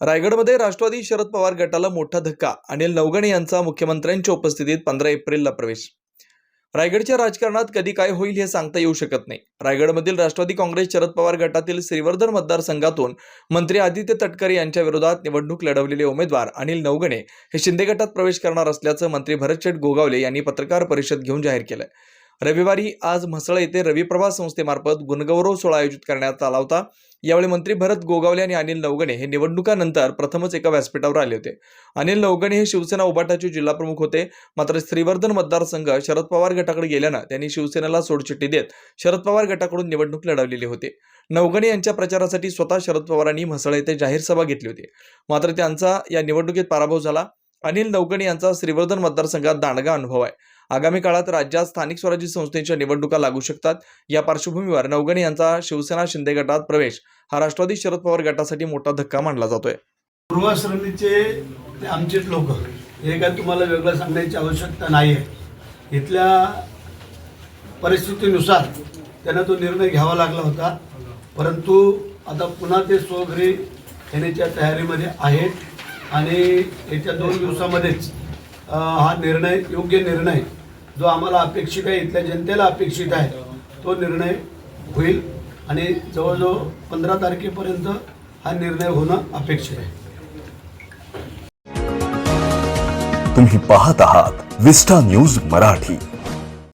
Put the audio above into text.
रायगडमध्ये राष्ट्रवादी शरद पवार गटाला मोठा धक्का अनिल नवगणे यांचा मुख्यमंत्र्यांच्या उपस्थितीत पंधरा एप्रिलला प्रवेश. रायगडच्या राजकारणात कधी काय होईल हे सांगता येऊ शकत नाही. रायगडमधील राष्ट्रवादी काँग्रेस शरद पवार गटातील श्रीवर्धन मतदारसंघातून मंत्री आदित्य तटकरे यांच्या विरोधात निवडणूक लढवलेले उमेदवार अनिल नवगणे हे शिंदे गटात प्रवेश करणार असल्याचं मंत्री भरतशेठ गोगावले यांनी पत्रकार परिषद घेऊन जाहीर केलं रविवारी आज म्हसळा येथे रविप्रभा संस्थेमार्फत गुणगौरव सोहळा आयोजित करण्यात आला होता. यावेळी मंत्री भरत गोगावले आणि अनिल नवगणे हे निवडणुकानंतर प्रथमच एका व्यासपीठावर आले होते. अनिल नवगणे हे शिवसेना उबाटाचे जिल्हाप्रमुख होते. मात्र श्रीवर्धन मतदारसंघ शरद पवार गटाकडे गेल्यानं त्यांनी शिवसेनेला सोडचिठ्ठी देत शरद पवार गटाकडून निवडणूक लढवलेली होती. नवगणे यांच्या प्रचारासाठी स्वतः शरद पवारांनी म्हसळा येथे जाहीर सभा घेतली होती. मात्र त्यांचा या निवडणुकीत पराभव झाला. अनिल नवगणे यांचा श्रीवर्धन मतदारसंघात दांडगा अनुभव आहे. आगामी काळात राज्यात स्थानिक स्वराज्य संस्थेच्या निवडणुका लागू शकतात. या पार्श्वभूमीवर नवगणे यांचा शिवसेना शिंदे गटात प्रवेश हा राष्ट्रवादी शरद पवार गटासाठी मोठा धक्का मानला जातोय. पूर्वाश्रमीचे ते आमचेच लोक. हे काय तुम्हाला वेगळं सांगण्याची आवश्यकता नाही आहे इथल्या परिस्थितीनुसार त्यांना तो निर्णय घ्यावा लागला होता. परंतु आता पुन्हा ते स्वघरी येण्याच्या तयारीमध्ये आहेत. आणि येत्या दोन दिवसामध्येच हा निर्णय योग्य निर्णय जो आम्हाला अपेक्षित आहे इथल्या जनतेला अपेक्षित आहे तो निर्णय होईल. आणि जवळजवळ पंधरा तारखेपर्यंत हा निर्णय होणं अपेक्षित आहे. तुम्ही पाहत आहात विस्टा न्यूज मराठी.